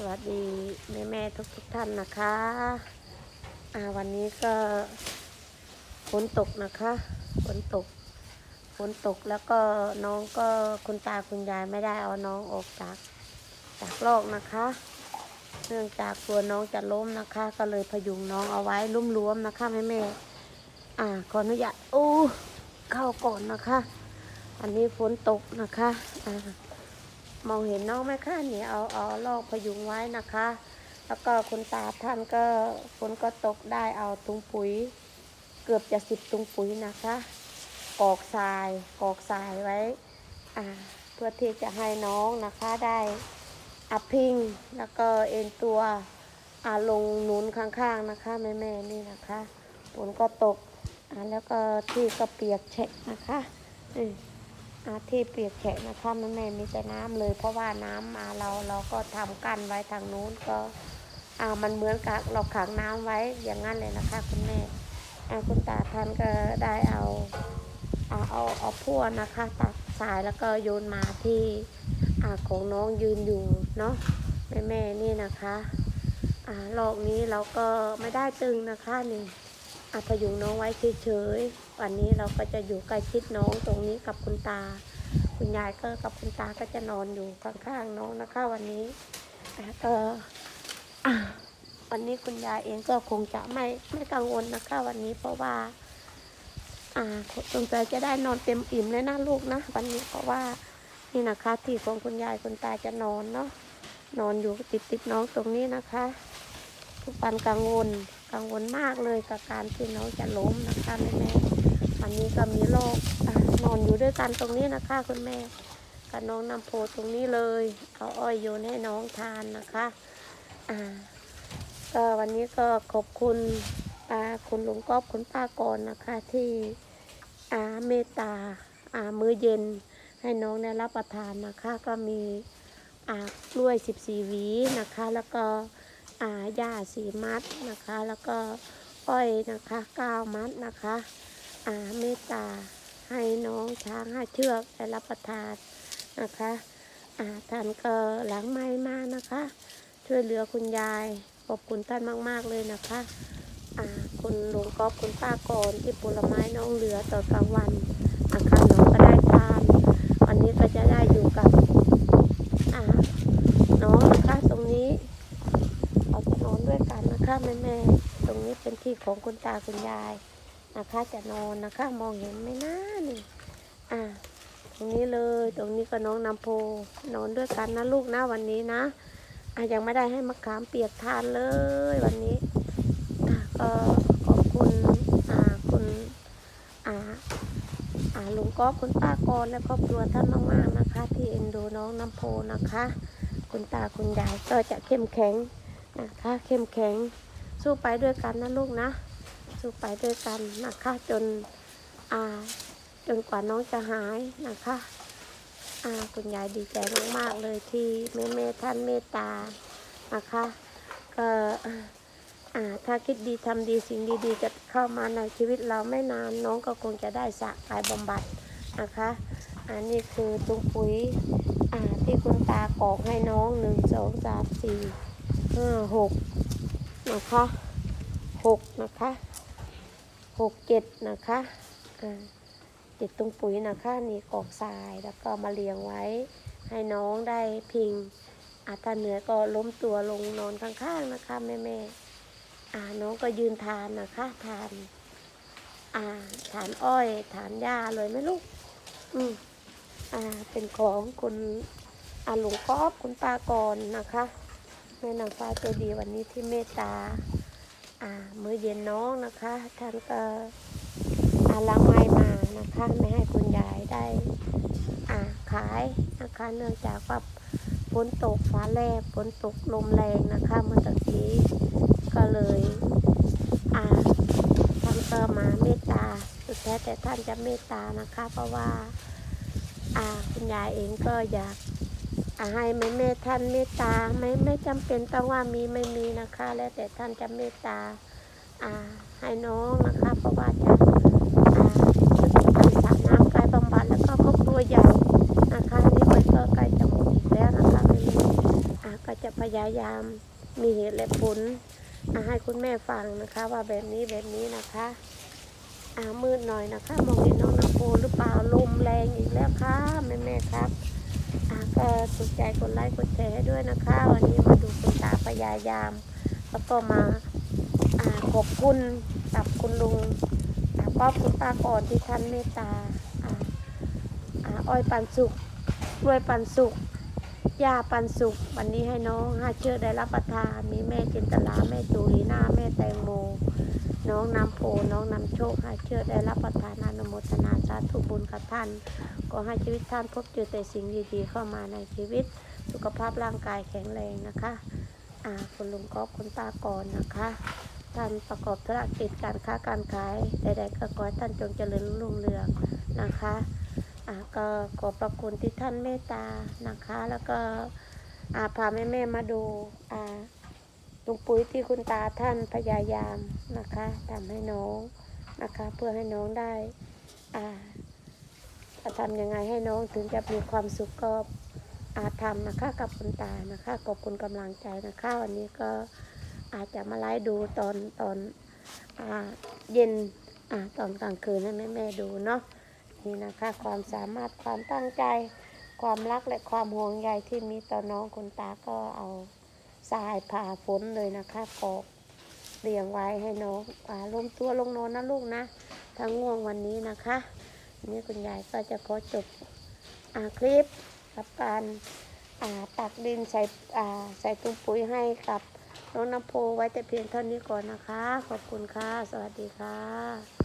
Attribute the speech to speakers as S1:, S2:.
S1: สวัสดีแม่แม่ทุกทุกๆท่านนะคะอ่าวันนี้ก็ฝนตกนะคะฝนตกฝนตกแล้วก็น้องก็คุณตาคุณยายไม่ได้เอาน้องออกจากจากลอกนะคะ เนื่องจากกลัวน้องจะล้มนะคะ ก็เลยพยุงน้องเอาไว้ลุ่มล้วมนะคะแม่แม่ๆอ่าขออนุญาตอู้เข้าก่อนนะคะ อันนี้ฝนตกนะคะอ่า มองเห็นน้องไหมคะนี่เอาเอาลอกพยุงไว้นะคะ แล้วก็คุณตาท่านก็ฝนก็ตกได้เอาถุงปุ๋ย เกือบจะสิบถุงปุ๋ยนะคะ กอกทรายกอกทรายไว้อ่าเพื่อที่จะให้น้องนะคะได้อัพพิงแล้วก็เอ็นตัวอาลงนุนข้างๆนะคะแม่ๆนี่นะคะฝนก็ตกอ่าแล้วก็ที่ก็เปียกแฉะนะคะอืม ที่เปียกแฉะนะคะแม่แม่มีแต่น้ำเลย เพราะว่าน้ำมาเราเราก็ทำกั้นไว้ทางนู้นก็อ่ามันเหมือนกับเราขังน้ำไว้อย่างนั้นเลยนะคะ คุณแม่อาคุณตาท่านก็ได้เอาเอาเอาเอาพั่วนะคะตักสายแล้วก็โยนมาที่อ่าของน้องยืนอยู่เนาะแม่แม่นี่นะคะอ่าลอกนี้เราก็ไม่ได้ตึงนะคะนี่ อาพยุงน้องไว้เฉยๆวันนี้เราก็จะอยู่ใกล้ชิดน้องตรงนี้กับคุณตา คุณยายก็กับคุณตาก็จะนอนอยู่ข้างๆน้องนะคะวันนี้อะก็อะวันนี้คุณยายเองก็คงจะไม่ไม่กังวลนะคะวันนี้เพราะว่า อ่าสงสัยจะได้นอนเต็มอิ่มเลยนะลูกนะวันนี้เพราะว่านี่นะคะที่ของคุณยายคุณตาจะนอนเนาะนอนอยู่ติดติดๆน้องตรงนี้นะคะ ทุกวันกังวล กังวลมากเลยกับการที่น้องจะล้มนะคะแม่แม่ๆวันนี้ก็มีโรคนอนอยู่ด้วยกันตรงนี้นะคะคุณแม่กับน้องนำโพตรงนี้เลยเอาอ้อยโยนให้น้องทานนะคะอ่าก็วันนี้ก็ขอบคุณอ่าคุณลุงก๊อบคุณป้าก่อนนะคะที่อ่าเมตตาอ่ามือเย็นให้น้องได้รับประทานนะคะ ก็มีอ่ากล้วย 14 หวีนะคะ แล้วก็ อ่าหญ้าสีมัดนะคะ แล้วก็อ้อยนะคะเก้ามัดนะคะอ่าเมตตาให้น้องช้างห้าเชือกได้รับประทานนะคะอ่าท่านก็หลังไม้มานะคะ ช่วยเหลือคุณยายขอบคุณท่านมาก ๆ เลยนะคะอ่าคุณลุงก๊อฟคุณป้าก่อนที่ผลไม้น้องเหลือตอกลางวันนะคะน้องก็ได้ทานวันนี้ก็จะได้อยู่กับอ่าน้องนะคะตรงนี้ เราจะนอนด้วยกันนะคะแม่แม่ๆตรงนี้ เป็นที่ของคุณตาคุณยายนะคะจะนอนนะคะ มองเห็นไหมนะนี่อ่าตรงนี้เลยตรงนี้ก็น้องนำโพนอนด้วยกันนะลูกนะวันนี้นะอะยังไม่ได้ให้มะขามเปียกทานเลยวันนี้อะก็ขอบคุณอ่าคุณอ่าอ่าลุงก๊อฟคุณป้ากรและครอบครัวท่านมากๆนะคะ ที่เอ็นดูน้องน้ำโพนะคะ คุณตาคุณยายก็จะเข้มแข็งนะคะเข้มแข็ง สู้ไปด้วยกันนะลูกนะ สู้ไปด้วยกันนะคะจนอ่าจนกว่าน้องจะหายนะคะอ่าคุณยายดีใจมากๆเลยที่แม่แม่ท่านเมตตานะคะก็อ่าถ้าคิดดีทำดีสิ่งดีๆ จะเข้ามาในชีวิตเราไม่นานน้องก็คงจะได้สะกายบำบัดนะคะอันนี้คือตุงปุ๋ยอ่าที่คุณตากอกให้น้องหนึ่งสองสามสี่ห้าหก นะคะหกนะคะหกเจ็ดนะคะเจ็ดตรงปุ๋ยนะคะนี่กอกทรายแล้วก็มาเรียงไว้ ให้น้องได้พิงอาถ้าเหนือก็ล้มตัวลงนอนข้างๆนะคะแม่แม่ๆอ่าน้องก็ยืนทานนะคะทานอ่าทานอ้อยทานหญ้าเลยไหมลูกอืมอ่าเป็นของคุณอาหลวงก๊อบคุณปากรนะคะ แม่นางฟ้าใจดีวันนี้ที่เมตตา อ่า มือเย็นน้องนะคะ ท่านก็อาล้างไม้มานะคะ ไม่ให้คุณยายได้ อ่า ขายนะคะ เนื่องจากว่าฝนตกฟ้าแลบฝนตกลมแรงนะคะเมื่อตะกี้ก็เลย อ่า ท่านก็มาเมตตา สุดแท้แต่ท่านจะเมตตานะคะ เพราะว่า อ่า คุณยายเองก็อยาก ให้แม่แม่ท่านเมตตาไม่ไม่จำเป็นต้องว่ามีไม่มีนะคะ แล้วแต่ท่านจะเมตตาอ่าให้น้องนะคะเพราะว่าจะอ่าสระน้ำกายบำบัดแล้วก็ครอบครัวใหญ่นะคะนี่มันก็ใกล้จะหมดอีกแล้วนะคะแม่ม่อ่าก็จะพยายามมีเหตุและผลอ่าให้คุณแม่ฟังนะคะ ว่าแบบนี้แบบนี้นะคะอ่ามืดหน่อยนะคะมองเห็นน้องน้ำโพหรือเปล่าลมแรงอีกแล้วค่ะแม่แม่ครับ ก็สุดใจกดไลค์กดแชร์ให้ด้วยนะคะ วันนี้มาดูคุณตาพยายาม แล้วก็มาขอบคุณกับคุณลุงอ่าก็คุณป้าก่อนที่ท่านเมตตาอ้อยปันสุกกล้วยปันสุกยาปันสุกวันนี้ให้น้องห้าเชือกได้รับประทานมีแม่จินตลาแม่จูลีน่าแม่แตงโม น้องนำโพน้องนำโชคให้เชือได้รับประทานอนุโมทนาสาธุบุญกับท่าน ก็ให้ชีวิตท่านพบเจอแต่สิ่งดีๆเข้ามาในชีวิต สุขภาพร่างกายแข็งแรงนะคะอ่าคุณลุงกอบคุณตาก่อนนะคะท่านประกอบธุรกิจการค้าการขายใดๆก็ขอให้ท่านจงเจริญรุ่งเรืองนะคะอ่าก็ขอบพระคุณที่ท่านเมตตานะคะ แล้วก็อ่าพาแม่ๆมาดูอ่า ลุงปุ๋ยที่คุณตาท่านพยายามนะคะทำให้น้องนะคะ เพื่อให้น้องได้อ่าจะทำยังไงให้น้องถึงจะมีความสุขก็อาทำนะคะกับคุณตานะคะขอบคุณกำลังใจนะคะวันนี้ก็อาจจะมาไลฟ์ดูตอนตอนอาเย็นอาตอนกลางคืนให้แม่แม่ดูเนาะนี่นะคะความสามารถความตั้งใจ ความรักและความห่วงใยที่มีต่อน้องคุณตาก็เอา ทรายผ่าฝนเลยนะคะกอกเรียงไว้ให้น้องอาลมตัวลงนอนนะลูกนะถ้าง่วงวันนี้นะคะนี่คุณยายก็จะขอจบอาคลิปกับการอ่าตักดินใส่อ่าใส่ตุ้มปุ๋ยให้กับน้องน้ำโพไว้แต่เพียงเท่านี้ก่อนนะคะ ขอบคุณค่ะ สวัสดีค่ะ